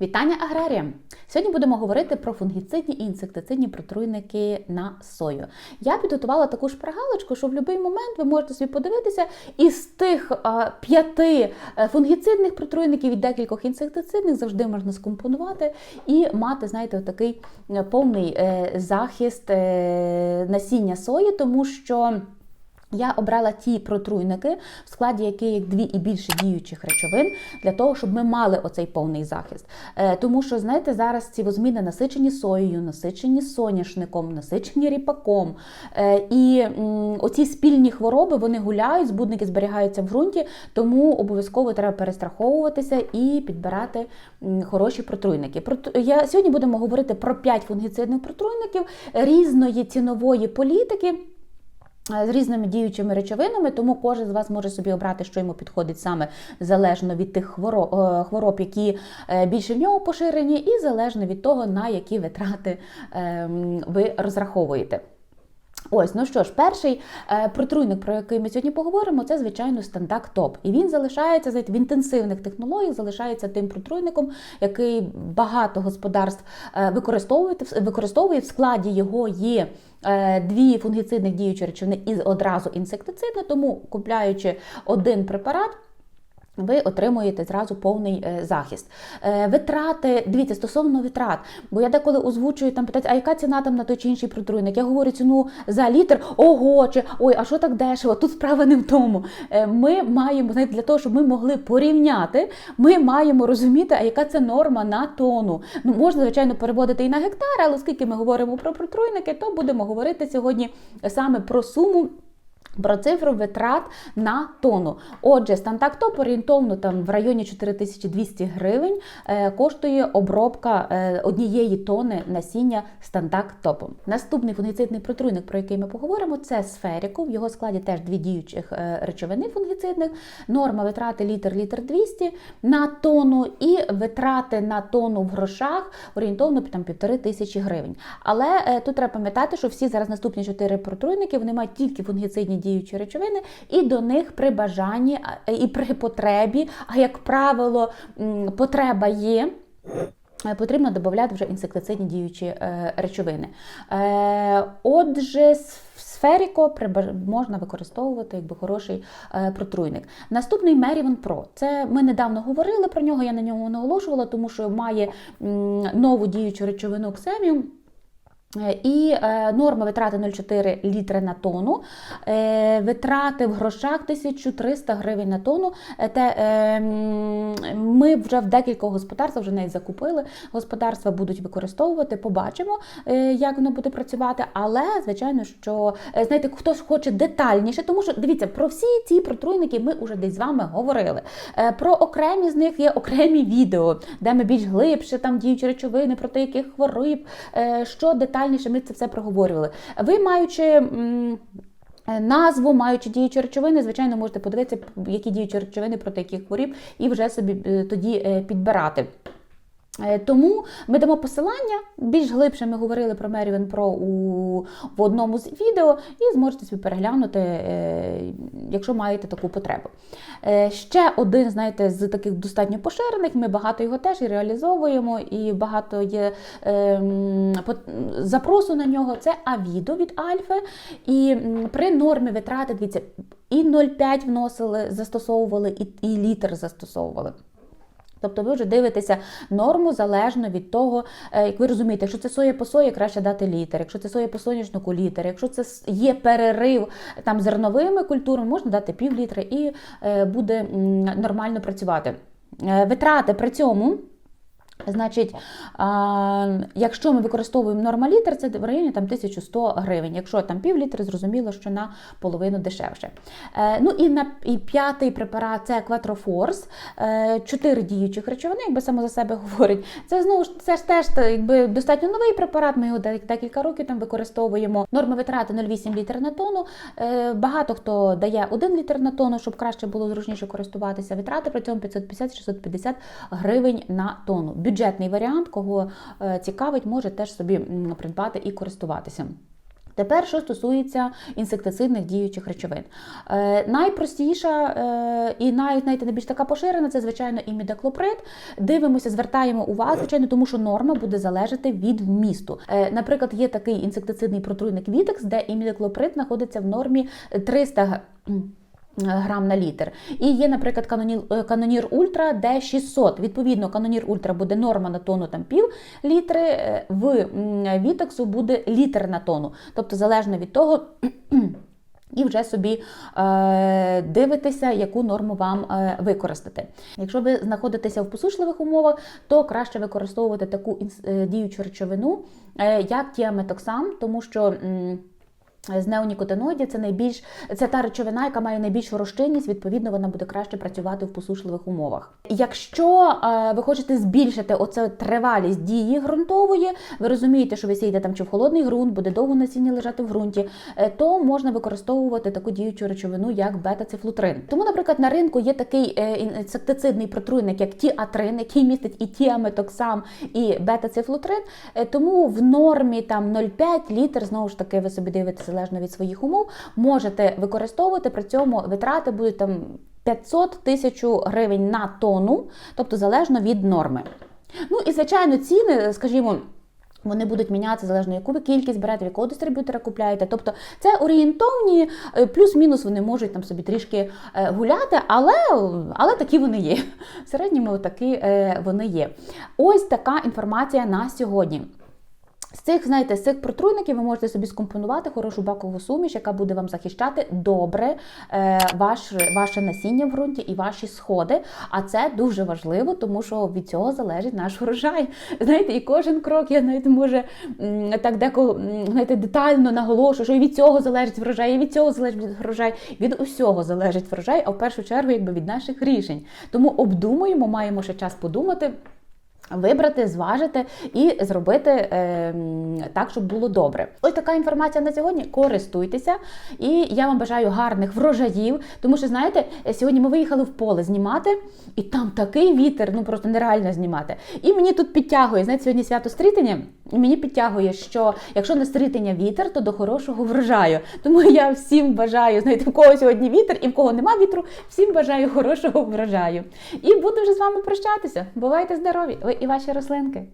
Вітання аграріям! Сьогодні будемо говорити про фунгіцидні і інсектицидні протруйники на сою. Я підготувала таку шпаргалочку, що в будь-який момент ви можете собі подивитися із тих а, п'яти е, фунгіцидних протруйників і декількох інсектицидних завжди можна скомпонувати і мати, знаєте, такий повний е, захист е, насіння сої, тому що. Я обрала ті протруйники, в складі яких дві і більше діючих речовин, для того, щоб ми мали оцей повний захист. Е, тому що, знаєте, зараз ці возміни насичені соєю, насичені соняшником, насичені ріпаком. Е, і оці спільні хвороби вони гуляють, збудники зберігаються в ґрунті, тому обов'язково треба перестраховуватися і підбирати хороші протруйники. Прот- Я, сьогодні будемо говорити про 5 фунгіцидних протруйників різної цінової політики з різними діючими речовинами, тому кожен з вас може собі обрати, що йому підходить саме залежно від тих хвороб, е, хвороб які е, більше в нього поширені, і залежно від того, на які витрати ем, ви розраховуєте. Ось, ну що ж, перший е, протруйник, про який ми сьогодні поговоримо, це звичайно стандарт топ. І він залишається в інтенсивних технологіях, залишається тим протруйником, який багато господарств е, використовує, використовує. В складі його є е, дві фунгіцидних діючі речовини і одразу інсектицидна, тому купляючи один препарат. Ви отримуєте зразу повний е, захист. Е, витрати, дивіться, стосовно витрат, бо я деколи озвучую там питають, а яка ціна там на той чи інший протруйник? Я говорю ціну за літр, ого, чи ой, а що так дешево? Тут справа не в тому. Е, ми маємо знаєте, для того, щоб ми могли порівняти, ми маємо розуміти, а яка це норма на тону. Ну можна звичайно переводити і на гектар, але оскільки ми говоримо про протруйники, то будемо говорити сьогодні саме про суму. Про цифру витрат на тонну. Отже, стандарт топ орієнтовно там в районі 4200 гривень е, коштує обробка е, однієї тони насіння стандарт топом. Наступний фунгіцидний протруйник, про який ми поговоримо, це сферіку. В його складі теж дві діючих е, речовини фунгіцидних. Норма витрати літр літр 200 на тонну і витрати на тонну в грошах орієнтовно там півтори тисячі гривень. Але тут треба пам'ятати, що всі зараз наступні чотири протруйники вони мають тільки фунгіцидні діючі речовини, і до них при бажанні і при потребі, а як правило, потреба є. е, Потрібно додати вже інсектицидні діючі е, речовини. Е, отже, сферіко можна використовувати якби хороший протруйник. Наступний Merivon Pro. Це ми недавно говорили про нього, я на ньому наголошувала, тому що має нову діючу речовину Ксеміум. Е, І е, норма витрати 0,4 літри на тонну, е, витрати в грошах 1300 гривень на тонну. Ми вже в декількох господарствах вже навіть закупили. Господарства будуть використовувати, побачимо, як воно буде працювати. Але, звичайно, що знаєте, хто ж хоче детальніше, тому що дивіться, про всі ці протруйники ми вже десь з вами говорили. Про окремі з них є окремі відео, де ми більш глибше там діючі речовини, проти яких хвороб, е, що детальніше ми це все проговорювали. Ви маючи. е, Назву, маючи діючі речовини, звичайно, можете подивитися, які діючі речовини проти яких хворіб, і вже собі е, тоді е, підбирати. Е, Тому ми дамо посилання. Більш глибше ми говорили про Merivен Pro у, в одному з відео, і зможете собі переглянути, е, якщо маєте таку потребу. Е, Ще один, знаєте, з таких достатньо поширених. Ми багато його теж і реалізовуємо, і багато є е, м, пот- запросу на нього. Це Авідо від Альфи. І при нормі витрати, дивіться, і 0,5 вносили, застосовували, і, і літр застосовували. Тобто ви вже дивитеся норму залежно від того, е, як ви розумієте, якщо це соя по сої, краще дати літер, якщо це соя по соняшнику літер, якщо це є перерив там зерновими культурами, можна дати пів літра і е, буде нормально працювати. Е, Витрати при цьому. Значить, якщо ми використовуємо нормалітр, це в районі там 1100 гривень. Якщо там пів літри, зрозуміло, що на половину дешевше. Е, ну і на і п'ятий препарат це Quattroforce. Е, чотири діючих речовини, якби само за себе говорить. Це знову ж це ж теж якби достатньо новий препарат. Ми його декілька років там використовуємо. Норма витрати 0,8 літр на тонну. Е, багато хто дає 1 літр на тонну, щоб краще було зручніше користуватися. Витрати при цьому 550-650 гривень на тонну бюджетний варіант, кого е, цікавить, може теж собі придбати і користуватися. Тепер, що стосується інсектицидних діючих речовин, е, найпростіша е, і най, знаєте, найбільш така поширена це, звичайно, імідаклоприд. Дивимося, звертаємо увагу, звичайно, тому що норма буде залежати від вмісту. Е, наприклад, є такий інсектицидний протруйник Вітекс, де імідаклоприд знаходиться в нормі 300 г- грам на літр. І є, наприклад, канонір, канонір Ультра, де 600. Відповідно, канонір Ультра буде норма на тонну там пів літри, е, в Вітексу буде літр на тонну. Тобто, залежно від того. І вже собі е, дивитеся, яку норму вам е, використати. Якщо ви знаходитеся в посушливих умовах, то краще використовувати таку е, діючу речовину, е, як тіаметоксам, тому що. м, з неонікотиноїдів це найбільш це та речовина, яка має найбільшу розчинність, відповідно, вона буде краще працювати в посушливих умовах. Якщо е, ви хочете збільшити оце тривалість дії ґрунтової, ви розумієте, що ви сієте там чи в холодний ґрунт, буде довго насіння лежати в ґрунті, е, то можна використовувати таку діючу речовину, як бета-цифлутрин. Тому, наприклад, на ринку є такий е, інсектицидний протруйник, як тіатрин, який містить і тіаметоксам, і бета-цифлутрин. Е, Тому в нормі там 0,5 літр, знову ж таки, ви собі дивитеся залежно від своїх умов, можете використовувати. При цьому витрати будуть там 500 тисячу гривень на тонну, тобто залежно від норми. Ну і звичайно, ціни, скажімо. Вони будуть мінятися залежно, яку ви кількість берете, якого дистриб'ютора купляєте. Тобто це орієнтовні, е, плюс-мінус вони можуть там собі трішки е, гуляти, але, але такі вони є. В середньому такі е, вони є. Ось така інформація на сьогодні. З цих, знаєте, з цих протруйників ви можете собі скомпонувати хорошу бакову суміш, яка буде вам захищати добре е, ваш, ваше насіння в ґрунті і ваші сходи. А це дуже важливо, тому що від цього залежить наш урожай. Знаєте, і кожен крок я навіть може так деколи знаєте, детально наголошую, що і від цього залежить врожай, і від цього залежить врожай, від усього залежить врожай, а в першу чергу якби від наших рішень. Тому обдумуємо, маємо ще час подумати. Вибрати, зважити і зробити е, так, щоб було добре. Ось така інформація на сьогодні. Користуйтеся, і я вам бажаю гарних врожаїв. Тому що, знаєте, сьогодні ми виїхали в поле знімати, і там такий вітер, ну просто нереально знімати. І мені тут підтягує, знаєте, сьогодні свято стрітення, і мені підтягує, що якщо на стрітення вітер, то до хорошого врожаю. Тому я всім бажаю, знаєте, в кого сьогодні вітер і в кого нема вітру, всім бажаю хорошого врожаю. І буду вже з вами прощатися. Бувайте здорові! Ви і ваші рослинки.